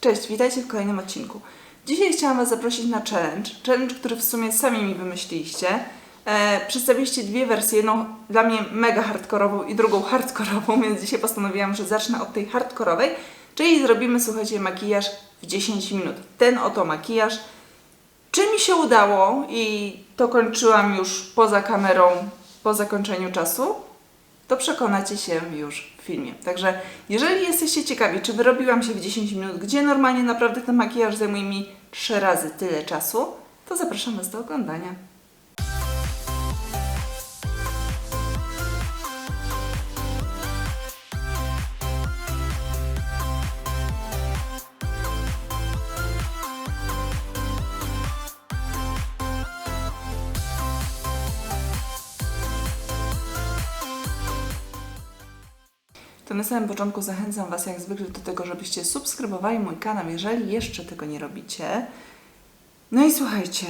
Cześć, witajcie w kolejnym odcinku. Dzisiaj chciałam Was zaprosić na challenge. Challenge, który w sumie sami mi wymyśliliście. E, przedstawiliście dwie wersje, jedną dla mnie mega hardkorową i drugą hardkorową, więc dzisiaj postanowiłam, że zacznę od tej hardkorowej, czyli zrobimy, słuchajcie, makijaż w 10 minut. Ten oto makijaż. Czy mi się udało i to kończyłam już poza kamerą po zakończeniu czasu, to przekonacie się już w filmie. Także jeżeli jesteście ciekawi, czy wyrobiłam się w 10 minut, gdzie normalnie naprawdę ten makijaż zajmuje mi 3 razy tyle czasu, to zapraszam Was do oglądania. Na samym początku zachęcam Was jak zwykle do tego, żebyście subskrybowali mój kanał, jeżeli jeszcze tego nie robicie. No i słuchajcie,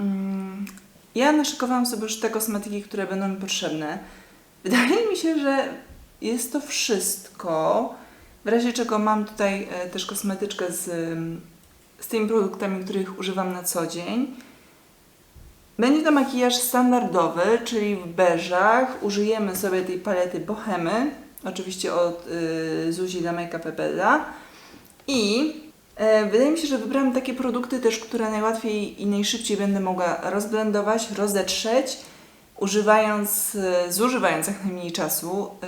mm, ja naszykowałam sobie już te kosmetyki, które będą mi potrzebne. Wydaje mi się, że jest to wszystko. W razie czego mam tutaj e, też kosmetyczkę z, ym, z tymi produktami, których używam na co dzień. Będzie to makijaż standardowy, czyli w beżach. Użyjemy sobie tej palety Bohemy, oczywiście od y, Zuzi dla Make Up Bella. I e, wydaje mi się, że wybrałam takie produkty też, które najłatwiej i najszybciej będę mogła rozblendować, rozetrzeć, używając, e, zużywając jak najmniej czasu. E,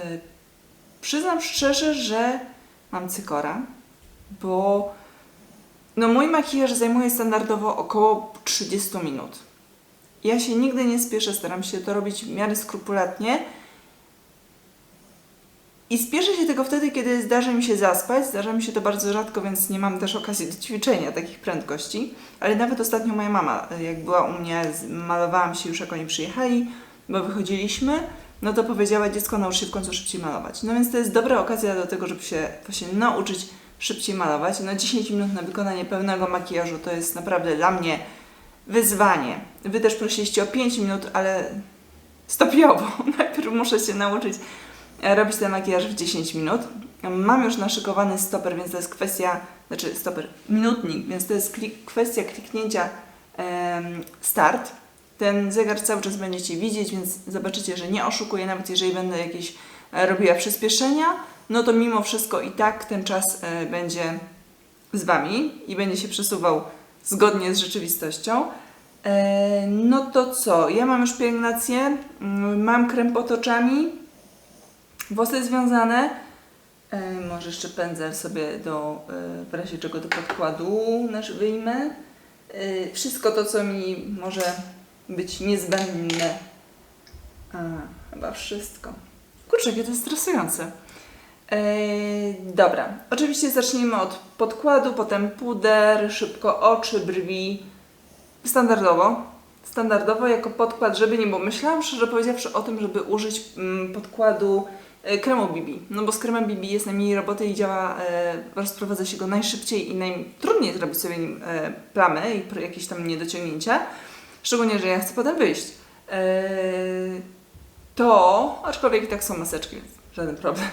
przyznam szczerze, że mam cykora, bo no mój makijaż zajmuje standardowo około 30 minut. Ja się nigdy nie spieszę, staram się to robić w miarę skrupulatnie. I spieszę się tylko wtedy, kiedy zdarzy mi się zaspać. Zdarza mi się to bardzo rzadko, więc nie mam też okazji do ćwiczenia takich prędkości. Ale nawet ostatnio moja mama, jak była u mnie, malowałam się już jak oni przyjechali, bo wychodziliśmy, no to powiedziała dziecko naucz się w końcu szybciej malować. No więc to jest dobra okazja do tego, żeby się właśnie nauczyć szybciej malować. No 10 minut na wykonanie pełnego makijażu to jest naprawdę dla mnie wyzwanie. Wy też prosiliście o 5 minut, ale stopniowo. Najpierw muszę się nauczyć e, robić ten makijaż w 10 minut. Mam już naszykowany stoper, więc to jest kwestia, znaczy stoper, minutnik, więc to jest klik, kwestia kliknięcia start. Ten zegar cały czas będziecie widzieć, więc zobaczycie, że nie oszukuję, nawet jeżeli będę jakieś e, robiła przyspieszenia, no to mimo wszystko i tak ten czas e, będzie z Wami i będzie się przesuwał zgodnie z rzeczywistością. E, no to co? Ja mam już pielęgnację, mm, mam krem pod oczami, włosy związane. E, może jeszcze pędzel sobie do, e, w razie czego do podkładu nasz wyjmę. E, wszystko to, co mi może być niezbędne. A, chyba wszystko. Kurczę, jakie to jest stresujące. Dobra, oczywiście zaczniemy od podkładu, potem puder, szybko oczy, brwi. Standardowo. Standardowo jako podkład, żeby nie było. Myślałam szczerze powiedziawszy o tym, żeby użyć mm, podkładu kremu BB. No bo z kremem BB jest najmniej roboty i działa, e, rozprowadza się go najszybciej i najtrudniej zrobić sobie nim e, plamy i jakieś tam niedociągnięcia. Szczególnie, że ja chcę potem wyjść. To, aczkolwiek i tak są maseczki, więc żaden problem.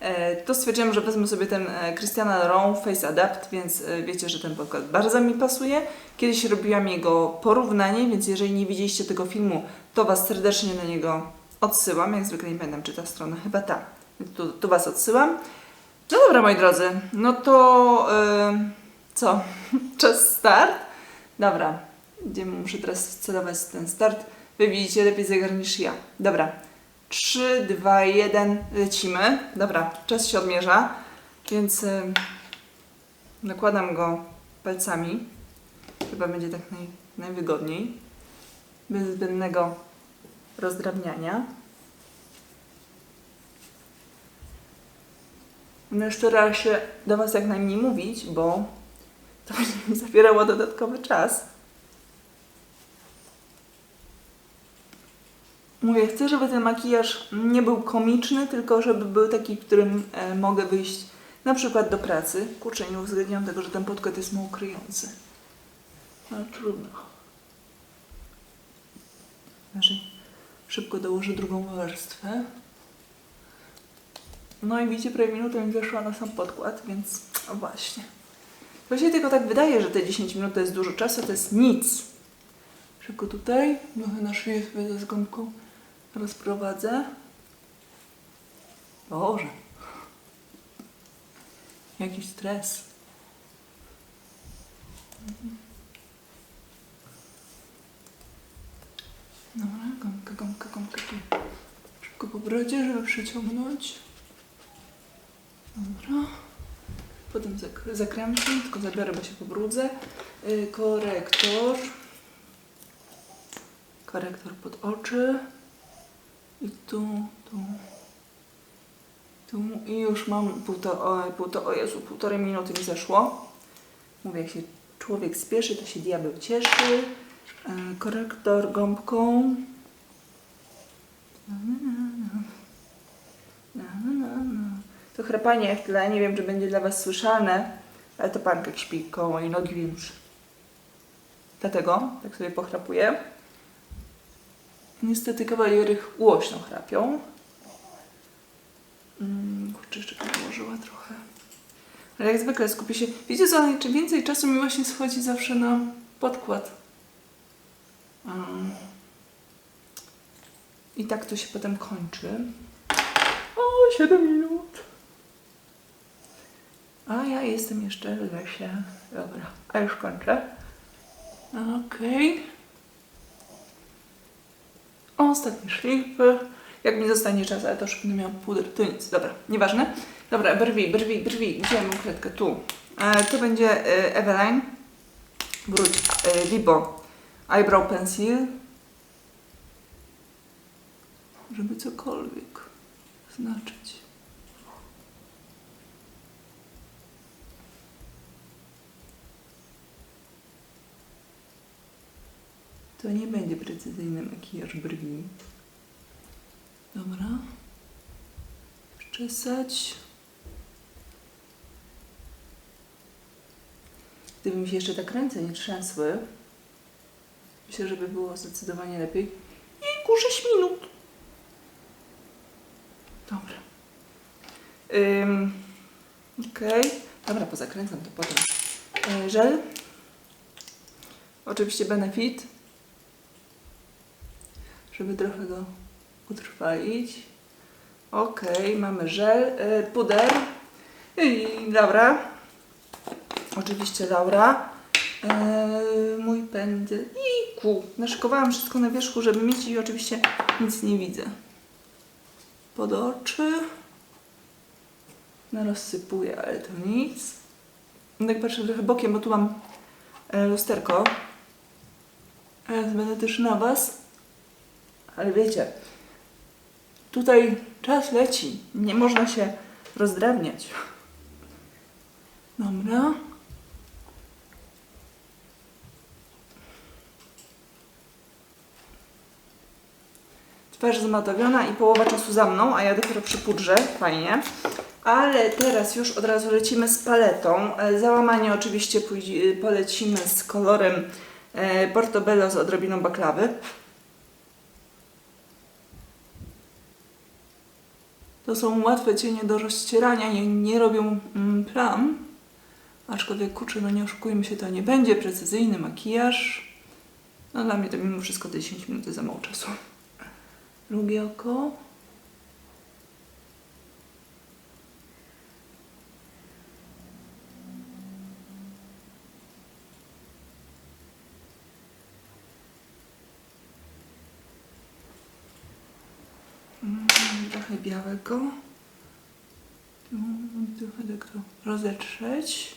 E, To stwierdziłam, że wezmę sobie ten e, Christiana Laurent Face Adapt, więc e, wiecie, że ten podkład bardzo mi pasuje. Kiedyś robiłam jego porównanie, więc jeżeli nie widzieliście tego filmu, to Was serdecznie do niego odsyłam. Jak zwykle nie pamiętam, czy ta strona, chyba ta. Tu, tu Was odsyłam. No dobra, moi drodzy, no to e, co? Czas start? Dobra, gdzie muszę teraz celować ten start? Wy widzicie lepiej zegar niż ja. Dobra. 3, 2, 1, lecimy. Dobra, czas się odmierza, więc y, nakładam go palcami. Chyba będzie tak naj, najwygodniej. Bez zbędnego rozdrabniania. No jeszcze raz się do Was jak najmniej mówić, bo to będzie mi zabierało dodatkowy czas. Mówię, chcę, żeby ten makijaż nie był komiczny, tylko żeby był taki, w którym e, mogę wyjść na przykład do pracy. Kurczę, nie uwzględniam tego, że ten podkład jest mało kryjący. Ale trudno. Znaczy, szybko dołożę drugą warstwę. No i widzicie, prawie minuta mi weszła na sam podkład, więc o właśnie. To się tylko tak wydaje, że te 10 minut to jest dużo czasu, to jest nic. Szybko tutaj, trochę na szyję sobie ze zgąbką rozprowadzę. Boże. Jakiś stres. Dobra, gąbka. Brodzie, żeby przyciągnąć. Dobra. Potem zak- zakręcę, tylko zabiorę, bo się pobrudzę. Yy, korektor. Korektor pod oczy. I tu, tu. Tu i już mam półtora, o, półtora, o Jezu, półtorej minuty mi zeszło. Mówię, jak się człowiek spieszy, to się diabeł cieszy. E, korektor gąbką. Na, na, na. Na, na, na, na. To chrapanie w tle, nie wiem, czy będzie dla Was słyszane, ale to pankek śpi koło mojej nogi, więc dlatego tak sobie pochrapuję. Niestety kawalery głośno chrapią. Mm, kurczę, jeszcze położyła trochę. Ale jak zwykle skupię się. Wiecie co, czym więcej czasu mi właśnie schodzi zawsze na podkład. I tak to się potem kończy. O, 7 minut. A ja jestem jeszcze w lesie. Dobra, a już kończę. Okej. Ostatnie szlify. Jak mi zostanie czas, ale to już będę miała puder, to nic. Dobra, nieważne. Dobra, brwi, brwi, brwi. Gdzie mam kredkę? Tu. E, to będzie e, Eveline. Wróć. E, Libo. Eyebrow Pencil. Żeby cokolwiek znaczyć. To nie będzie precyzyjny makijaż brwi. Dobra. Czesać. Gdyby mi się jeszcze tak ręce nie trzęsły, myślę, że by było zdecydowanie lepiej. Jejku, 6 minut. Dobra. Ym, Okej. Dobra, pozakręcam to potem. Żel. Oczywiście Benefit. Żeby trochę go utrwalić. Okej, mamy żel, y, puder i Laura. Oczywiście Laura. Y, mój pędzel i kół. Naszykowałam wszystko na wierzchu, żeby mieć i oczywiście nic nie widzę. Pod oczy. No rozsypuję, ale to nic. Tak patrzę trochę bokiem, bo tu mam e, lusterko. Teraz będę też na Was. Ale wiecie, tutaj czas leci. Nie można się rozdrabniać. Dobra. Twarz zmatowiona i połowa czasu za mną, a ja dopiero przy pudrze. Fajnie. Ale teraz już od razu lecimy z paletą. E, Załamanie oczywiście pójdzie, polecimy z kolorem e, Portobello z odrobiną baklawy. To są łatwe cienie do rozcierania, nie, nie robią mm, plam. Aczkolwiek kurczę, no nie oszukujmy się, to nie będzie precyzyjny makijaż. No dla mnie to mimo wszystko te 10 minut za mało czasu. Drugie oko. Mm, trochę białego. Trochę tak to rozetrzeć.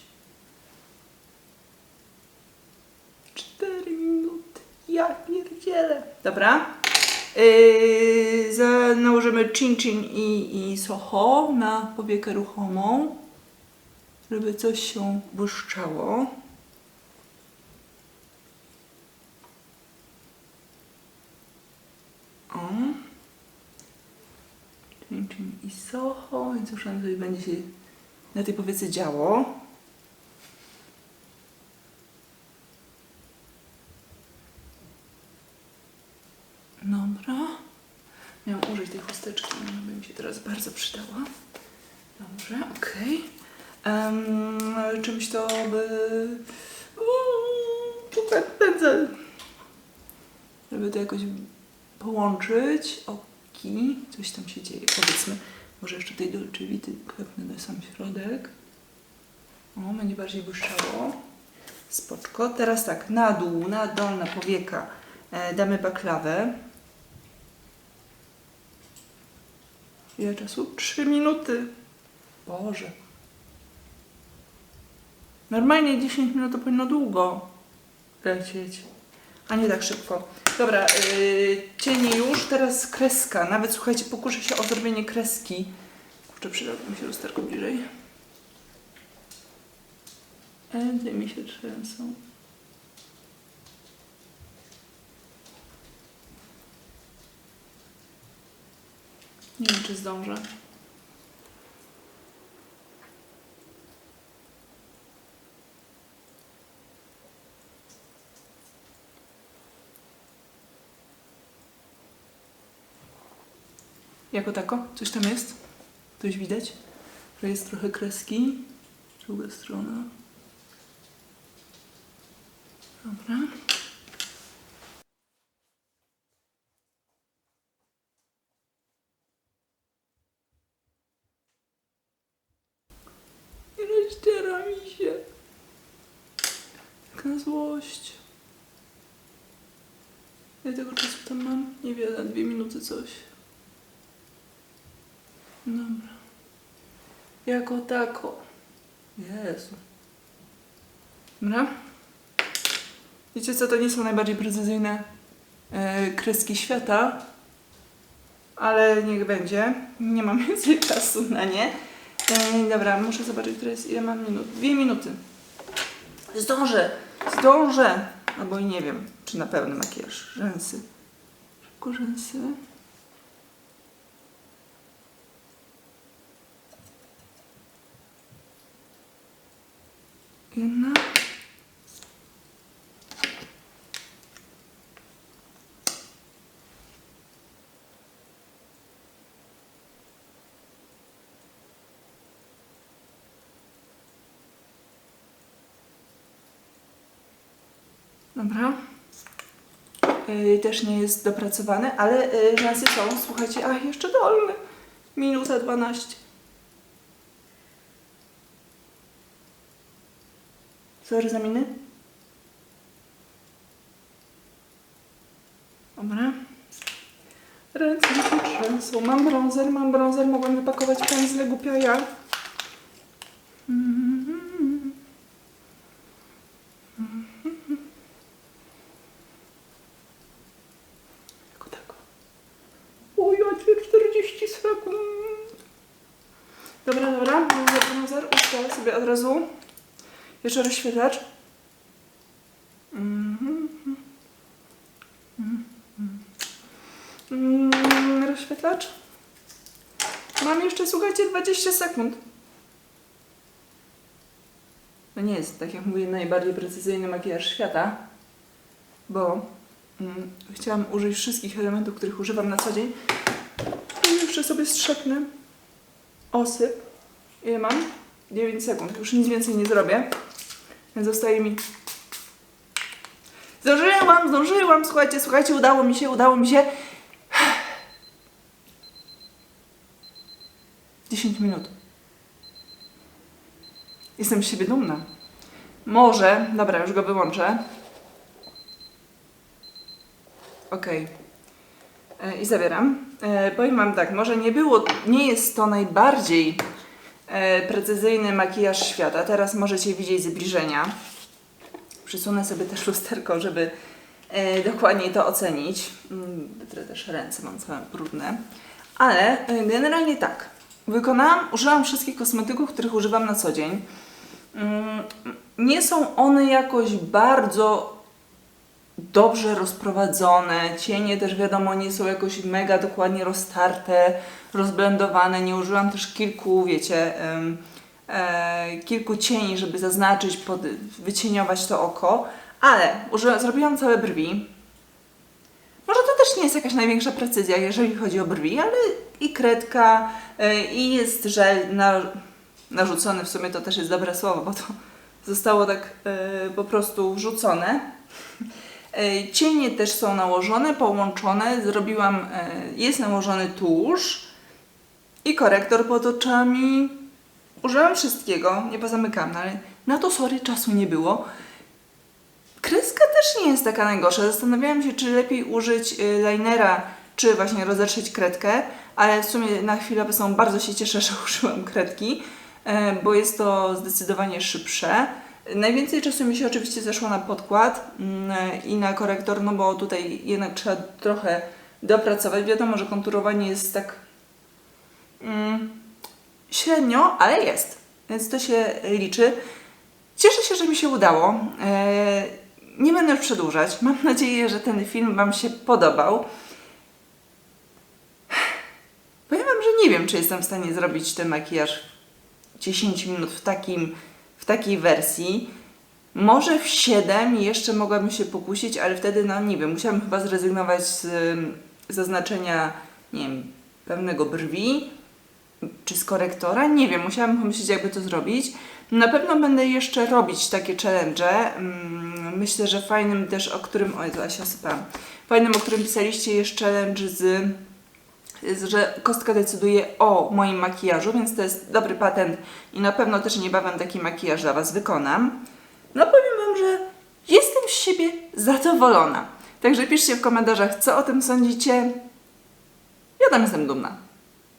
4 minuty. Ja pierdzielę. Dobra. Yy, za, nałożymy Chin Chin i, i Soho na powiekę ruchomą, żeby coś się błyszczało. O. Chin i Soho, więc już nam tutaj będzie się na tej powiece działo. Dobra. Miałam użyć tej chusteczki, ona by mi się teraz bardzo przydała. Dobrze, okej. em, czymś, to by... Tutaj pędzel. Żeby to jakoś połączyć. Oki. Coś tam się dzieje, powiedzmy. Może jeszcze tej dolczewity klepnę na sam środek. O, będzie bardziej błyszczało. Spoczko. Teraz tak, na dół, na dolna powieka e, damy baklawę. Ile czasu? Trzy minuty. Boże. Normalnie 10 minut to powinno długo lecieć, a nie tak szybko. Dobra, yy, cienie już, teraz kreska. Nawet słuchajcie, pokuszę się o zrobienie kreski. Kurczę, przydałby mi się lusterko bliżej. Ędy mi się trzęsą. Nie wiem, czy zdążę. Jako tako? Coś tam jest? Coś widać? Że jest trochę kreski. Druga strona. Dobra. Rozdziera mi się. Jaka złość. Ile tego czasu tam mam? Niewiele, dwie minuty coś. Dobra. Jako tako. Jezu. Dobra. Wiecie co, to nie są najbardziej precyzyjne e, kreski świata, ale niech będzie. Nie mam więcej czasu na nie. E, dobra, muszę zobaczyć, które jest, ile mam minut. Dwie minuty. Zdążę, zdążę. Albo i nie wiem, czy na pełny makijaż. Rzęsy. Szybko rzęsy. Jedna. Dobra. Yy, też nie jest dopracowany, ale yy, rzęsy są. Słuchajcie, a jeszcze dolny. Minuta 12. Sorry za miny. Dobra. Ręce mi się trzęsą. Mam bronzer, mam bronzer. Mogłam wypakować pędzle, głupia ja. Mhm. Jako tako. O, ja cię 40 sekund. Dobra, dobra. Bronzer, bronzer. Ustawię sobie od razu. Jeszcze rozświetlacz. Mhm. Mm, rozświetlacz. Mam jeszcze, słuchajcie, 20 sekund. To nie jest, tak jak mówię, najbardziej precyzyjny makijaż świata, bo mm, chciałam użyć wszystkich elementów, których używam na co dzień. I jeszcze sobie strzepnę osyp. Ile mam? 9 sekund. Już nic więcej nie zrobię. Więc zostaje mi. Zdążyłam, zdążyłam, słuchajcie, słuchajcie, udało mi się, udało mi się. 10 minut. Jestem z siebie dumna. Może, dobra, już go wyłączę. Okej. E, I zabieram. E, powiem Wam tak, może nie było, nie jest to najbardziej precyzyjny makijaż świata. Teraz możecie widzieć zbliżenia. Przysunę sobie też lusterko, żeby e, dokładniej to ocenić. Mm, Wytrę też ręce, mam całe brudne. Ale e, generalnie tak. Wykonałam, użyłam wszystkich kosmetyków, których używam na co dzień. Mm, Nie są one jakoś bardzo dobrze rozprowadzone. Cienie też wiadomo nie są jakoś mega dokładnie roztarte, rozblendowane. Nie użyłam też kilku, wiecie, e, kilku cieni, żeby zaznaczyć, pod, wycieniować to oko, ale użyłam, zrobiłam całe brwi. Może to też nie jest jakaś największa precyzja, jeżeli chodzi o brwi, ale i kredka, e, i jest żel na, narzucony, w sumie to też jest dobre słowo, bo to zostało tak e, po prostu wrzucone. E, Cienie też są nałożone, połączone. Zrobiłam, e, jest nałożony tusz i korektor pod oczami. Użyłam wszystkiego, nie pozamykam, no ale na to sorry czasu nie było. Kreska też nie jest taka najgorsza. Zastanawiałam się, czy lepiej użyć y, linera, czy właśnie rozetrzeć kredkę, ale w sumie na chwilę obecną bardzo się cieszę, że użyłam kredki, e, bo jest to zdecydowanie szybsze. Najwięcej czasu mi się oczywiście zeszło na podkład mm, i na korektor, no bo tutaj jednak trzeba trochę dopracować. Wiadomo, że konturowanie jest tak mm, średnio, ale jest, więc to się liczy. Cieszę się, że mi się udało. E, nie będę już przedłużać. Mam nadzieję, że ten film Wam się podobał. Powiem Wam, że nie wiem, czy jestem w stanie zrobić ten makijaż w 10 minut w, takim, takiej wersji. Może w 7 jeszcze mogłabym się pokusić, ale wtedy, no nie wiem, musiałabym chyba zrezygnować z ym, zaznaczenia, nie wiem, pewnego brwi czy z korektora. Nie wiem, musiałabym pomyśleć, jakby to zrobić. Na pewno będę jeszcze robić takie challenge. Mm, Myślę, że fajnym też, o którym. Oj, to się sypałam. Fajnym, o którym pisaliście, jest challenge z- że kostka decyduje o moim makijażu, więc to jest dobry patent i na pewno też niebawem taki makijaż dla Was wykonam. No powiem Wam, że jestem z siebie zadowolona. Także piszcie w komentarzach, co o tym sądzicie. Ja tam jestem dumna.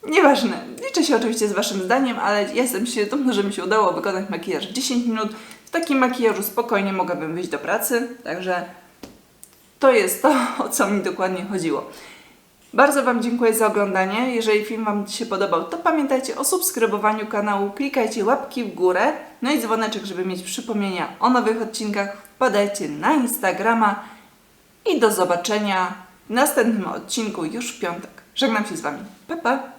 Nieważne, liczę się oczywiście z Waszym zdaniem, ale ja jestem się dumna, że mi się udało wykonać makijaż w 10 minut. W takim makijażu spokojnie mogłabym wyjść do pracy, także to jest to, o co mi dokładnie chodziło. Bardzo Wam dziękuję za oglądanie. Jeżeli film Wam się podobał, to pamiętajcie o subskrybowaniu kanału, klikajcie łapki w górę, no i dzwoneczek, żeby mieć przypomnienia o nowych odcinkach. Wpadajcie na Instagrama i do zobaczenia w następnym odcinku już w piątek. Żegnam się z Wami. Pa, pa!